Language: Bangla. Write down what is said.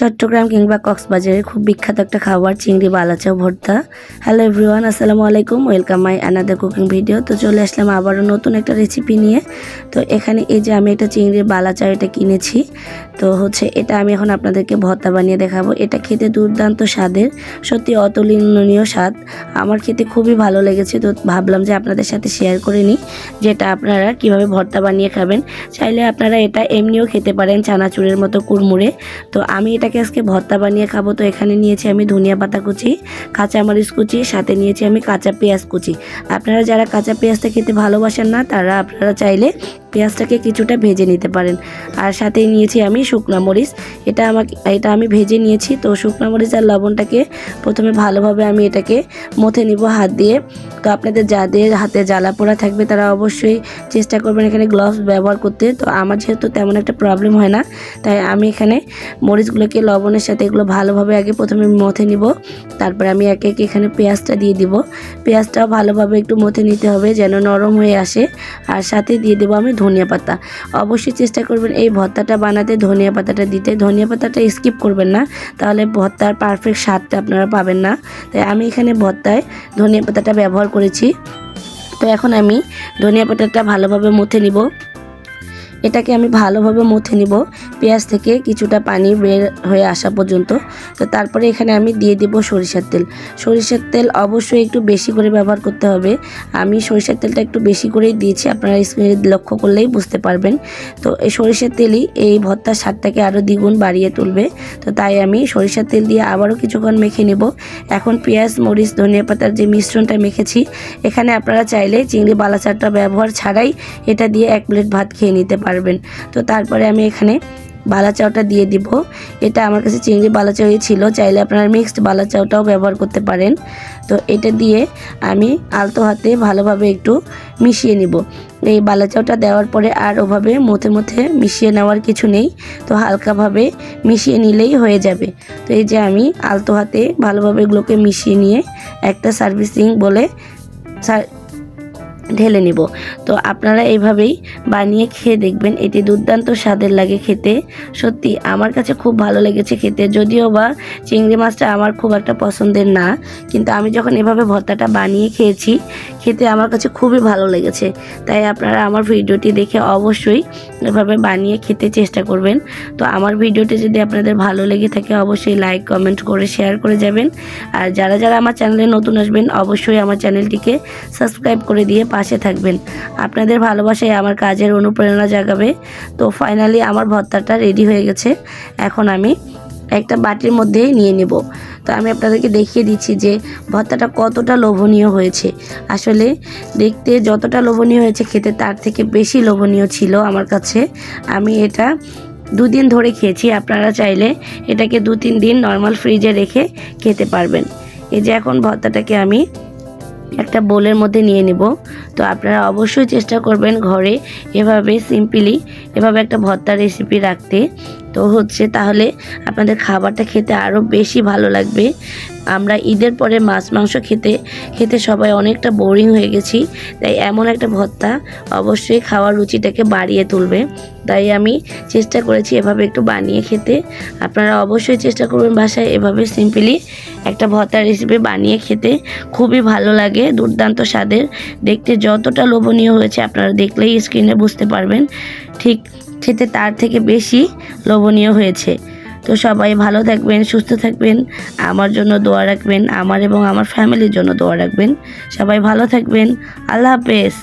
চট্টগ্রাম কিংবা কক্সবাজারের খুব বিখ্যাত একটা খাবার, চিংড়ি, বালাচাও, ভর্তা। হ্যালো এভরিওয়ান আসসালামু আলাইকুম welcome my another cooking video তো চলে আসলাম আবারও নতুন একটা রেসিপি নিয়ে। তো এখানে এই যে আমি একটা চিংড়ির বালাচাও এটা কিনেছি। তো হচ্ছে এটা আমি এখন আপনাদেরকে ভর্তা বানিয়ে দেখাবো। এটা খেতে দুর্দান্ত স্বাদের, সত্যি অতুলনীয় স্বাদ। আমার খেতে খুবই ভালো লেগেছে, তো ভাবলাম যে আপনাদের সাথে শেয়ার করে নিই, যেটা আপনারা কীভাবে ভর্তা বানিয়ে খাবেন। চাইলে আপনারা এটা এমনিও খেতে পারেন চানাচুরের মতো কুড়মুড়ে। তো আমি এটাকে আজকে ভর্তা বানিয়ে খাব। তো এখানে নিয়েছি আমি ধনিয়া পাতা কুচি, কাঁচামরিচ কুচি, সাথে নিয়েছি আমি কাঁচা পেঁয়াজ কুচি। আপনারা যারা কাঁচা পেঁয়াজটা খেতে ভালোবাসেন না, তারা আপনারা চাইলে পেঁয়াজটাকে কিছুটা ভেজে নিতে পারেন। আর সাথে নিয়েছি আমি শুকনা মরিচ, এটা আমাকে, এটা আমি ভেজে নিয়েছি। তো শুকনা মরিচ আর লবণটাকে প্রথমে ভালোভাবে আমি এটাকে মথে নিব হাত দিয়ে। তো আপনাদের যাদের হাতে জ্বালা পোড়া থাকবে, তারা অবশ্যই চেষ্টা করবেন এখানে গ্লাভস ব্যবহার করতে। তো আমার যেহেতু তেমন একটা প্রবলেম হয় না, তাই আমি এখানে মরিচগুলোকে লবণের সাথে এগুলো ভালোভাবে আগে প্রথমে মথে নিব। তারপরে আমি একে একে এখানে পেঁয়াজটা দিয়ে দিব। পেঁয়াজটাও ভালোভাবে একটু মথে নিতে হবে যেন নরম হয়ে আসে। আর সাথে দিয়ে দেবো আমি ধনিয়া পাতা। অবশ্যই চেষ্টা করবেন এই ভর্তাটা বানাতে, ধনিয়া পাতাটা দিতে। ধনিয়া পাতাটা স্কিপ করবেন না, তাহলে ভর্তার পারফেক্ট স্বাদটা আপনারা পাবেন না। তাই আমি এখানে ভর্তায় ধনিয়া পাতাটা ব্যবহার করেছি। তো এখন আমি ধনিয়া পাতাটা ভালোভাবে মুথে নিব। এটাকে আমি ভালোভাবে মুথে নিব। পেঁয়াজ থেকে কিছুটা পানি বের হয়ে আসা পর্যন্ত। তো তারপরে এখানে আমি দিয়ে দেব সরিষার তেল। সরিষার তেল অবশ্যই একটু বেশি করে ব্যবহার করতে হবে। আমি সরিষার তেলটা একটু বেশি করেই দিয়েছি, আপনারা স্ক্রিনে লক্ষ্য করলেই বুঝতে পারবেন। তো এই সরিষার তেলই এই ভর্তার স্বাদটাকে আরও দ্বিগুণ বাড়িয়ে তুলবে। তো তাই আমি সরিষার তেল দিয়ে আবারও কিছুক্ষণ মেখে নেব। এখন পেঁয়াজ, মরিচ, ধনিয়া পাতার যে মিশ্রণটা মেখেছি, এখানে আপনারা চাইলে চিংড়ি, বালাচারটা ব্যবহার ছাড়াই এটা দিয়ে এক প্লেট ভাত খেয়ে নিতে পারবেন। তো তারপরে আমি এখানে বালাচাওটা দিয়ে দিব। এটা আমার কাছে চিংড়ি বালাচাওই ছিল। চাইলে আপনারা মিক্সড বালাচাওটাও ব্যবহার করতে পারেন। তো এটা দিয়ে আমি আলতো হাতে ভালোভাবে একটু মিশিয়ে নিব। এই বালাচাওটা দেওয়ার পরে আর ওভাবে মথে মথে মিশিয়ে নেওয়ার কিছু নেই। তো হালকাভাবে মিশিয়ে নিলেই হয়ে যাবে। তো এই যে আমি আলতো হাতে ভালোভাবে এগুলোকে মিশিয়ে নিয়ে একটা সার্ভিসিং বলে ঢেলে নিব। তো আপনারা এইভাবেই বানিয়ে খেয়ে দেখবেন, এটি দুর্দান্ত স্বাদের লাগে খেতে। সত্যি, আমার কাছে খুব ভালো লেগেছে খেতে। যদিও বা চিংড়ি মাছটা আমার খুব একটা পছন্দের না, কিন্তু আমি যখন এভাবে ভর্তাটা বানিয়ে খেয়েছি, খেতে আমার কাছে খুবই ভালো লেগেছে। তাই আপনারা আমার ভিডিওটি দেখে অবশ্যই এভাবে বানিয়ে খেতে চেষ্টা করবেন। তো আমার ভিডিওটি যদি আপনাদের ভালো লেগে থাকে, অবশ্যই লাইক, কমেন্ট করে, শেয়ার করে যাবেন। আর যারা যারা আমার চ্যানেলে নতুন আসবেন, অবশ্যই আমার চ্যানেলটিকে সাবস্ক্রাইব করে দিয়ে পাশে থাকবেন। আপনাদের ভালোবাসায় আমার কাজের অনুপ্রেরণা জাগাবে। তো ফাইনালি আমার ভর্তাটা রেডি হয়ে গেছে। এখন আমি একটা বাটির মধ্যেই নিয়ে নেব। তো আমি আপনাদেরকে দেখিয়ে দিচ্ছি যে ভর্তাটা কতটা লোভনীয় হয়েছে। আসলে দেখতে যতটা লোভনীয় হয়েছে, খেতে তার থেকে বেশি লোভনীয় ছিল আমার কাছে। আমি এটা দুদিন ধরে খেয়েছি। আপনারা চাইলে এটাকে দু তিন দিন নর্মাল ফ্রিজে রেখে খেতে পারবেন। এই যে এখন ভর্তাটাকে আমি একটা বোলের মধ্যে নিয়ে নেব। তো আপনারা অবশ্যই চেষ্টা করবেন ঘরে এভাবে সিম্পলি, এভাবে একটা ভর্তা রেসিপি রাখতে। তো হচ্ছে তাহলে আপনাদের খাবারটা খেতে আরও বেশি ভালো লাগবে। আমরা ঈদের পরে মাছ, মাংস খেতে খেতে সবাই অনেকটা বোরিং হয়ে গেছি। তাই এমন একটা ভর্তা অবশ্যই খাওয়ার রুচিটাকে বাড়িয়ে তুলবে। তাই আমি চেষ্টা করেছি এভাবে একটু বানিয়ে খেতে। আপনারা অবশ্যই চেষ্টা করবেন বাসায় এভাবে সিম্পলি একটা ভর্তার রেসিপি বানিয়ে খেতে। খুবই ভালো লাগে, দুর্দান্ত স্বাদের। দেখতে যতটা লোভনীয় হয়েছে আপনারা দেখলেই স্ক্রিনে বুঝতে পারবেন। ঠিক খেতে তার থেকে বেশি লোভনীয় হয়েছে। তো সবাই ভালো থাকবেন, সুস্থ থাকবেন, আমার জন্য দোয়া রাখবেন, আমার এবং আমার ফ্যামিলির জন্য দোয়া রাখবেন। সবাই ভালো থাকবেন, আল্লাহ হাফেজ।